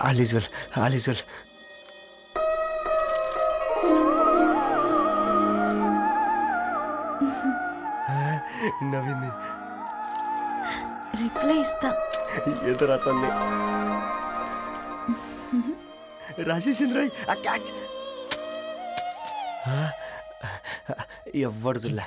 All is well all is well నవ్వింది reply ఇస్తా ఏదో రచంది రాజేసింద్ర ఆ క్యాచ్ ఎవ్వడు జుల్లా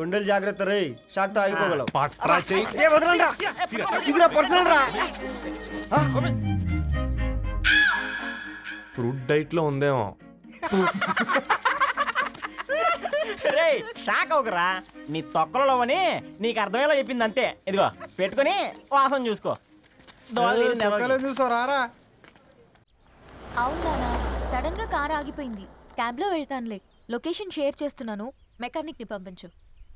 గుండెలు జాగ్రత్త రే షాక్తో ఆగిపోగలవు పట్రా చెయ్యి. ఏ వదలండ్రా. ఇది నా పర్సనల్ రా ఫ్రూట్ డైట్లో ఉందేమో. రే షాక్ అవుకరా నీ తొక్కలలో అని నీకు అర్థమయ్యేలా చెప్పింది అంతే. ఇదిగో పెట్టుకొని వాసన చూసుకో. అవునా సడన్గా కార్ ఆగిపోయింది. క్యాబ్లో వెళ్తానులే. లొకేషన్ షేర్ చేస్తున్నాను. మెకానిక్ని పంపించు.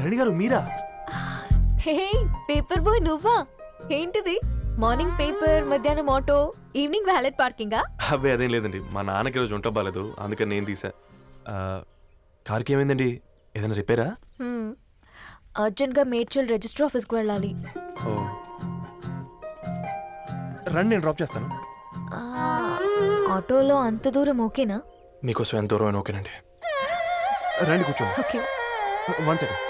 Dharani గారు మీరా? హే పేపర్ బాయ్ నువ్వా? ఏంటిది? మార్నింగ్ పేపర్ మధ్యాహ్నం ఆటో ఈవినింగ్ వ్యాలెట్ పార్కింగా? అబ్బాయి అదేం లేదండి. మా నాన్నకి రోజు ఉంట బాగాలేదు అందుకని నేను తీసా. ఆ, కార్కి ఏమైందండి? ఏదైనా రిపేరా? అర్జెంట్గా మేడ్చల్ రిజిస్టర్ ఆఫీస్కి వెళ్ళాలి. ఓ. రండి నేను డ్రాప్ చేస్తాను. ఆ, ఆటోలో అంత దూరం ఓకేనా? మీకోసం ఎంత దూరం అయినా ఓకేనండి. రండి కూర్చోండి. Okay. One second.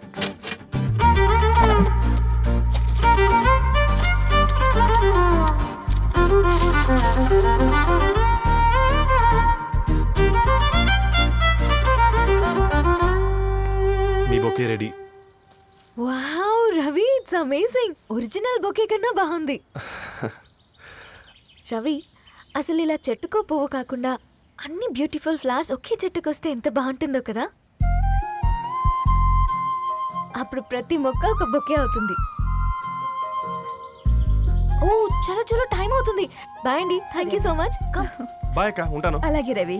Bouquet ready. Wow Ravi it's amazing. Original bouquet కన్నా బాగుంది. రవి అసలు ఇలా చెట్టుకో పువ్వు కాకుండా అన్ని బ్యూటిఫుల్ ఫ్లవర్స్ ఒకే చెట్టుకు వస్తే ఎంత బాగుంటుందో కదా? అప్పుడు ప్రతి మొక్క ఒక బొకే అవుతుంది. ఓ చలో చలో టైం అవుతుంది. బాయ్ అండి. Thank you so much come bye అక్క ఉంటాను. అలాగే రవి.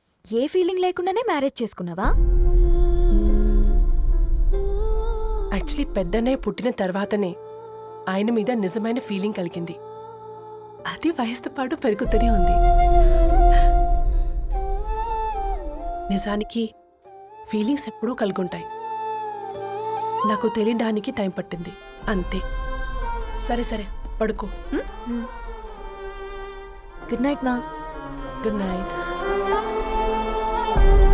ఏ ఫీలింగ్ లేకుండానే మ్యారేజ్ చేసుకున్నావా? యాక్చువల్లీ పెద్దనే పుట్టిన తర్వాతనే ఆయన మీద నిజమైన ఫీలింగ్ కలిగింది. అది వయసుతో పాటు పెరుగుతూనే ఉంది. నిజానికి ఫీలింగ్స్ ఎప్పుడూ కలుగుంటాయి. నాకు తెలియడానికి టైం పట్టింది. అంతే. సరే సరే పడుకో? గుడ్ నైట్ మా గుడ్ నైట్ you.